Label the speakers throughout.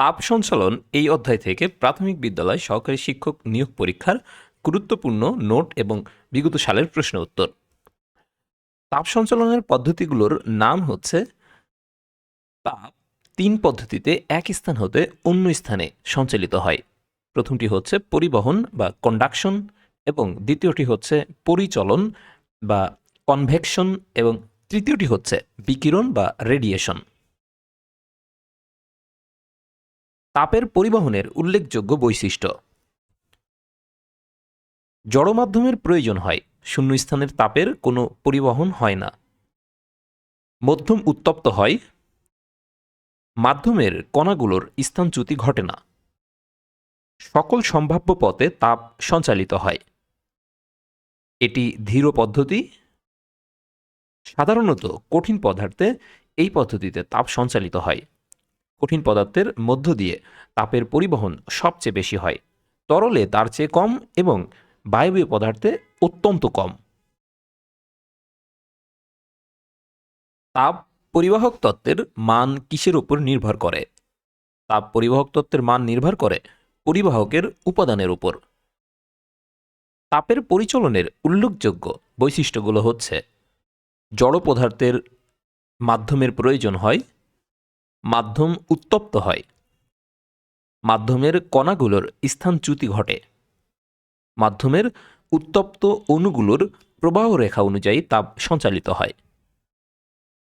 Speaker 1: তাপ সঞ্চালন এই অধ্যায় থেকে প্রাথমিক বিদ্যালয় সহকারী শিক্ষক নিয়োগ পরীক্ষার গুরুত্বপূর্ণ নোট এবং বিগত সালের প্রশ্ন উত্তর। তাপ সঞ্চালনের পদ্ধতিগুলোর নাম হচ্ছে তাপ তিন পদ্ধতিতে এক স্থান হতে অন্য স্থানে সঞ্চালিত হয়। প্রথমটি হচ্ছে পরিবহন বা কন্ডাকশন এবং দ্বিতীয়টি হচ্ছে পরিচলন বা কনভেকশন এবং তৃতীয়টি হচ্ছে বিকিরণ বা রেডিয়েশন তাপের পরিবহনের উল্লেখযোগ্য বৈশিষ্ট্য। জড় মাধ্যমের প্রয়োজন হয়, শূন্যস্থানের তাপের কোনো পরিবহন হয় না। মধ্যম উত্তপ্ত হয়, মাধ্যমের কণাগুলোর স্থানচ্যুতি ঘটে না। সকল সম্ভাব্য পথে তাপ সঞ্চালিত হয়। এটি ধীর পদ্ধতি। সাধারণত কঠিন পদার্থে এই পদ্ধতিতে তাপ সঞ্চালিত হয়। কঠিন পদার্থের মধ্য দিয়ে তাপের পরিবহন সবচেয়ে বেশি হয়। তরলে তার চেয়ে কম এবং বায়বীয় পদার্থে অত্যন্ত কম। তাপ পরিবাহক তত্ত্বের মান কিসের উপর নির্ভর করে? তাপ পরিবাহক তত্ত্বের মান নির্ভর করে পরিবাহকের উপাদানের উপর। তাপের পরিচলনের উল্লেখযোগ্য বৈশিষ্ট্যগুলো হচ্ছে, জড় পদার্থের মাধ্যমের প্রয়োজন হয় মাধ্যম উত্তপ্ত হয়। মাধ্যমের কণাগুলোর স্থানচ্যুতি ঘটে। মাধ্যমের উত্তপ্ত অণুগুলোর প্রবাহ রেখা অনুযায়ী তাপ সঞ্চালিত হয়।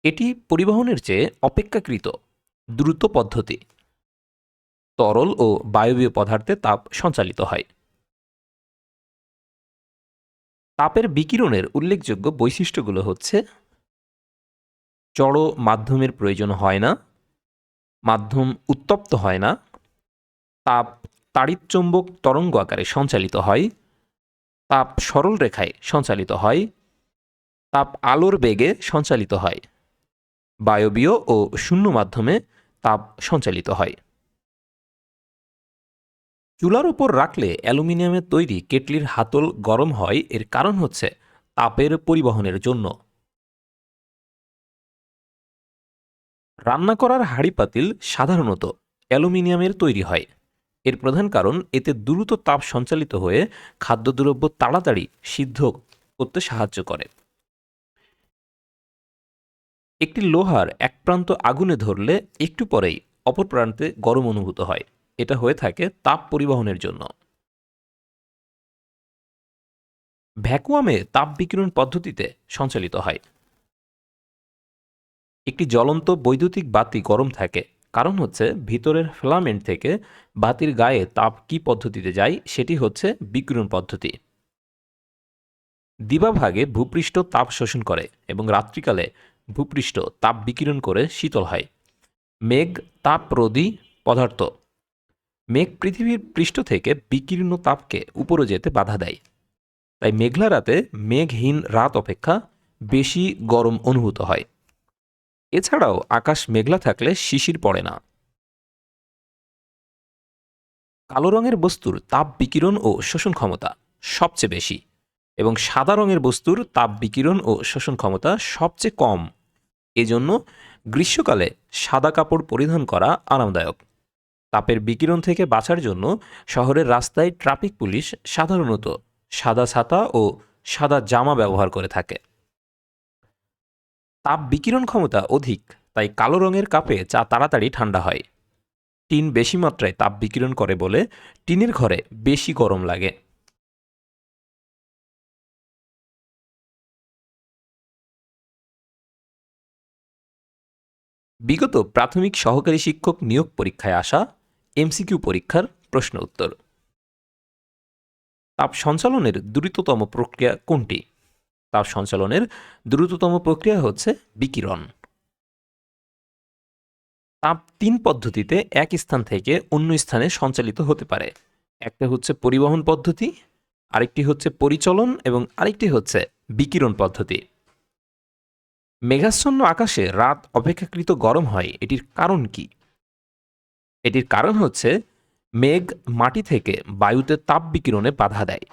Speaker 1: এটি পরিবহনের চেয়ে অপেক্ষাকৃত দ্রুত পদ্ধতি। তরল ও বায়বীয় পদার্থে তাপ সঞ্চালিত হয়। তাপের বিকিরণের উল্লেখযোগ্য বৈশিষ্ট্যগুলো হচ্ছে জড় মাধ্যমের প্রয়োজন হয় না মাধ্যম উত্তপ্ত হয় না, তাপ তাড়িৎচুম্বক তরঙ্গ আকারে সঞ্চালিত হয়, তাপ সরল রেখায় সঞ্চালিত হয়, তাপ আলোর বেগে সঞ্চালিত হয়, বায়বীয় ও শূন্য মাধ্যমে তাপ সঞ্চালিত হয়। চুলার উপর রাখলে অ্যালুমিনিয়ামের তৈরি কেটলির হাতল গরম হয়, এর কারণ হচ্ছে তাপের পরিবহনের জন্য। রান্না করার হাঁড়ি পাতিল সাধারণত অ্যালুমিনিয়ামের তৈরি হয়। এর প্রধান কারণ, এতে দ্রুত তাপ সঞ্চালিত হয়ে খাদ্যদ্রব্য তাড়াতাড়ি সিদ্ধ করতে সাহায্য করে। একটি লোহার এক প্রান্ত আগুনে ধরলে একটু পরেই অপর প্রান্তে গরম অনুভূত হয়। এটা হয়ে থাকে তাপ পরিবহনের জন্য। ভ্যাকুয়ামে তাপ বিকিরণ পদ্ধতিতে সঞ্চালিত হয়। একটি জ্বলন্ত বৈদ্যুতিক বাতি গরম থাকে। কারণ হচ্ছে ভিতরের ফিলামেন্ট থেকে বাতির গায়ে তাপ কী পদ্ধতিতে যায় সেটি হচ্ছে বিকিরণ পদ্ধতি। দিবাভাগে ভূপৃষ্ঠ তাপ শোষণ করে এবং রাত্রিকালে ভূপৃষ্ঠ তাপ বিকিরণ করে শীতল হয়। মেঘ তাপরোধী পদার্থ। মেঘ পৃথিবীর পৃষ্ঠ থেকে বিকীর্ণ তাপকে উপরে যেতে বাধা দেয়। তাই মেঘলা রাতে মেঘহীন রাত অপেক্ষা বেশি গরম অনুভূত হয়। এছাড়াও আকাশ মেঘলা থাকলে শিশির পড়ে না। কালো রঙের বস্তুর তাপ বিকিরণ ও শোষণ ক্ষমতা সবচেয়ে বেশি এবং সাদা রঙের বস্তুর তাপ বিকিরণ ও শোষণ ক্ষমতা সবচেয়ে কম। এজন্য গ্রীষ্মকালে সাদা কাপড় পরিধান করা আরামদায়ক। তাপের বিকিরণ থেকে বাঁচার জন্য শহরের রাস্তায় ট্রাফিক পুলিশ সাধারণত সাদা ছাতা ও সাদা জামা ব্যবহার করে থাকে। তাপ বিকিরণ ক্ষমতা অধিক, তাই কালো রঙের কাপে চা তাড়াতাড়ি ঠান্ডা হয়। টিন বেশি মাত্রায় তাপ বিকিরণ করে বলে টিনের ঘরে বেশি গরম লাগে। বিগত প্রাথমিক সহকারী শিক্ষক নিয়োগ পরীক্ষায় আসা এমসিকিউ পরীক্ষার প্রশ্ন উত্তর। তাপ সঞ্চালনের দ্রুততম প্রক্রিয়া কোনটি? তাপ সঞ্চালনের দ্রুততম প্রক্রিয়া হচ্ছে বিকিরণ। তাপ তিন পদ্ধতিতে এক স্থান থেকে অন্য স্থানে সঞ্চালিত হতে পারে। একটা হচ্ছে পরিবহন পদ্ধতি, আরেকটি হচ্ছে পরিচলন এবং আরেকটি হচ্ছে বিকিরণ পদ্ধতি। মেঘাচ্ছন্ন আকাশে রাত অপেক্ষাকৃত গরম হয়, এটির কারণ কি? এটির কারণ হচ্ছে মেঘ মাটি থেকে বায়ুতে তাপ বিকিরণে বাধা দেয়।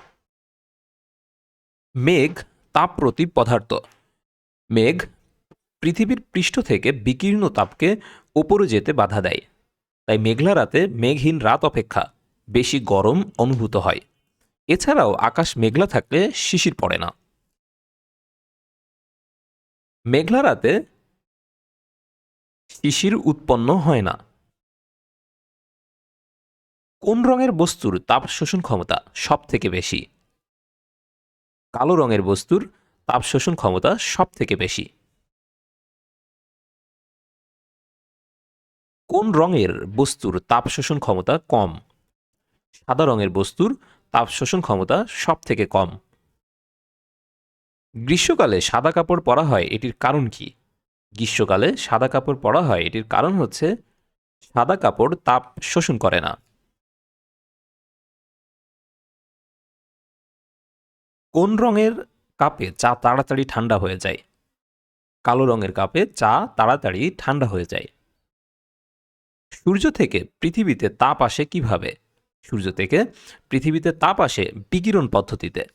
Speaker 1: মেঘ তাপপ্রতি পদার্থ। মেঘ পৃথিবীর পৃষ্ঠ থেকে বিকীর্ণ তাপকে ওপরে যেতে বাধা দেয়। তাই মেঘলা রাতে মেঘহীন রাত অপেক্ষা বেশি গরম অনুভূত হয়। এছাড়াও আকাশ মেঘলা থাকলে শিশির পড়ে না। মেঘলা রাতে শিশির উৎপন্ন হয় না। কোন রঙের বস্তুর তাপ শোষণ ক্ষমতা সব থেকে বেশি? কালো রঙের বস্তুর তাপ শোষণ ক্ষমতা সব থেকে বেশি। কোন রঙের বস্তুর তাপ শোষণ ক্ষমতা কম? সাদা রঙের বস্তুর তাপ শোষণ ক্ষমতা সব থেকে কম। গ্রীষ্মকালে সাদা কাপড় পরা হয়, এটির কারণ কি? গ্রীষ্মকালে সাদা কাপড় পরা হয়, এটির কারণ হচ্ছে সাদা কাপড় তাপ শোষণ করে না। কোন রঙের কাপে চা তাড়াতাড়ি ঠান্ডা হয়ে যায়? কালো রঙের কাপে চা তাড়াতাড়ি ঠান্ডা হয়ে যায়। সূর্য থেকে পৃথিবীতে তাপ আসে কীভাবে? সূর্য থেকে পৃথিবীতে তাপ আসে বিকিরণ পদ্ধতিতে।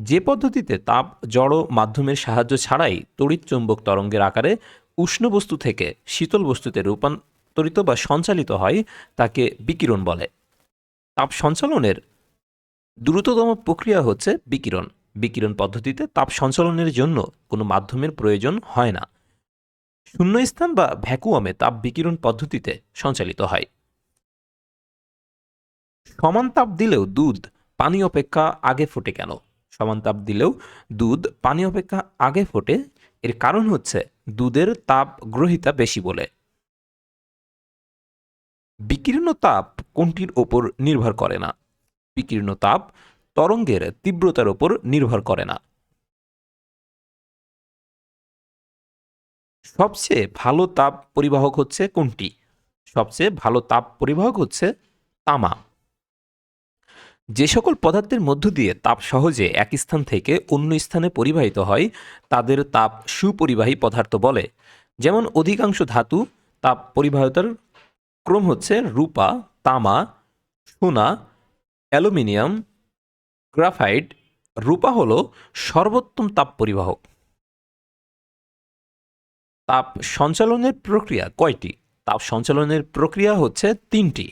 Speaker 1: যে পদ্ধতিতে তাপ জড় মাধ্যমের সাহায্য ছাড়াই তড়িৎ চুম্বক তরঙ্গের আকারে উষ্ণ বস্তু থেকে শীতল বস্তুতে রূপান্তরিত বা সঞ্চালিত হয়, তাকে বিকিরণ বলে। তাপ সঞ্চালনের দ্রুততম প্রক্রিয়া হচ্ছে বিকিরণ। বিকিরণ পদ্ধতিতে তাপ সঞ্চালনের জন্য কোনো মাধ্যমের প্রয়োজন হয় না। শূন্যস্থান বা ভ্যাকুয়ামে তাপ বিকিরণ পদ্ধতিতে সঞ্চালিত হয়। সমান তাপ দিলেও দুধ পানি অপেক্ষা আগে ফোটে কেন? সমান তাপ দিলেও দুধ পানি অপেক্ষা আগে ফোটে, এর কারণ হচ্ছে দুধের তাপ গ্রহিতা বেশি বলে। বিকীর্ণ তাপ কোনটির ওপর নির্ভর করে না? বিকীর্ণ তাপ তরঙ্গের তীব্রতার ওপর নির্ভর করে না। সবচেয়ে ভালো তাপ পরিবাহক হচ্ছে কোনটি? সবচেয়ে ভালো তাপ পরিবাহক হচ্ছে তামা যে সকল পদার্থের মধ্য দিয়ে তাপ সহজে এক স্থান থেকে অন্য স্থানে পরিবাহিত হয়, তাদের তাপ সুপরিবাহী পদার্থ বলে। যেমন অধিকাংশ ধাতু তাপ পরিবাহিতার ক্রম হচ্ছে রূপা, তামা, সোনা অ্যালুমিনিয়াম গ্রাফাইট রূপা হল সর্বোত্তম তাপ পরিবাহক তাপ সঞ্চালনের প্রক্রিয়া কয়টি? তাপ সঞ্চালনের প্রক্রিয়া হচ্ছে তিনটি।